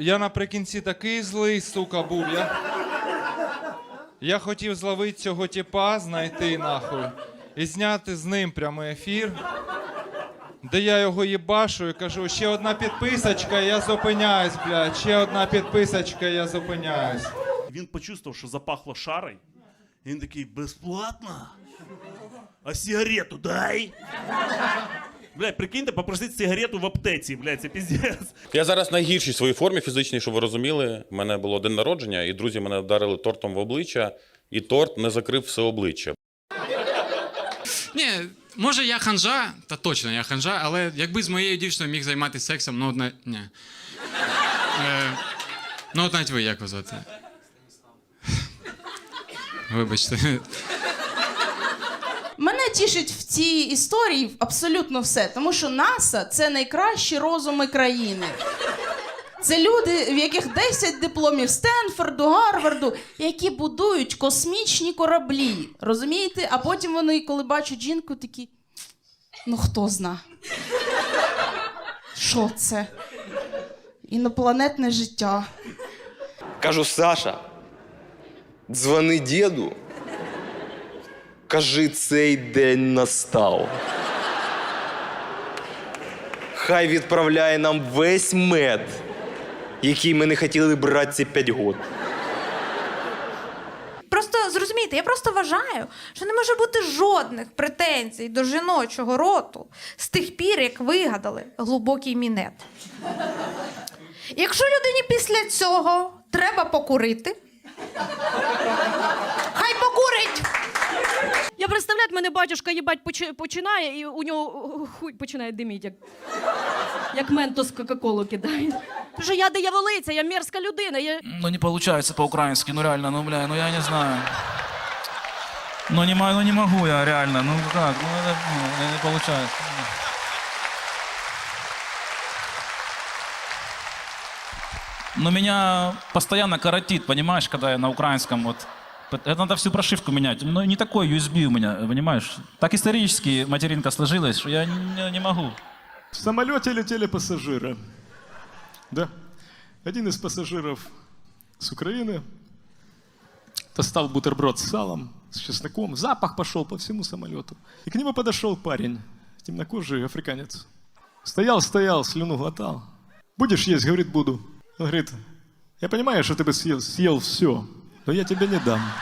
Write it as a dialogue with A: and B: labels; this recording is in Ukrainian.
A: Я наприкінці такий злий, сука, був. Я, я хотів зловити цього тіпа, знайти нахуй, і зняти з ним прямий ефір, де я його їбашу і кажу, ще одна підписочка, і я зупиняюсь, блядь, ще одна підписочка, і я зупиняюсь.
B: Він почувствував, що запахло шарой. Він такий, безплатно? А сигарету дай? Блядь, прикиньте, попросити сигарету в аптеці, блядь, це піздець.
C: Я зараз в найгіршій своїй формі фізичній, щоб ви розуміли. У мене було день народження, і друзі мене вдарили тортом в обличчя, і торт не закрив все обличчя.
D: Ні, може я ханжа, та точно я ханжа, але якби з моєю дівчиною міг займатися сексом, ну одна. Ні. Е, ну, от навіть ви як вас звати? Вибачте.
E: Мене тішить в цій історії абсолютно все, тому що НАСА це найкращі розуми країни. Це люди, в яких 10 дипломів Стенфорду, Гарварду, які будують космічні кораблі. Розумієте? А потім вони, коли бачать жінку, такі. Ну хто зна? Що це? Інопланетне життя.
F: Кажу, Саша, дзвони діду. Кажи, цей день настав. Хай відправляє нам весь мед, який ми не хотіли брати ці п'ять год.
G: Просто зрозумійте, я просто вважаю, що не може бути жодних претензій до жіночого роту з тих пір, як вигадали глибокий мінет. Якщо людині після цього треба покурити!
H: Я мене батюшка їбать починає, і у нього хуй починає диміть, як, як ментос Кока-Колу кидає. Що я дияволиця, я мерзка людина. Я...
I: Ну не получается по-украински, ну реально, ну бля, ну я не знаю. Ну не, ну не могу я реально, ну как, ну это ну, не получается. Но меня постоянно коротит, понимаешь, когда я на украинском вот. Это надо всю прошивку менять. Ну, не такой USB у меня, понимаешь? Так исторически материнка сложилась, что я не, не могу.
J: В самолете летели пассажиры. Да. Один из пассажиров с Украины достал бутерброд с салом, с чесноком. Запах пошел по всему самолету. И к нему подошел парень, темнокожий африканец. Стоял, стоял, слюну глотал. Будешь есть? Говорит, буду. Он говорит, я понимаю, что ты бы съел, съел все, но я тебе не дам.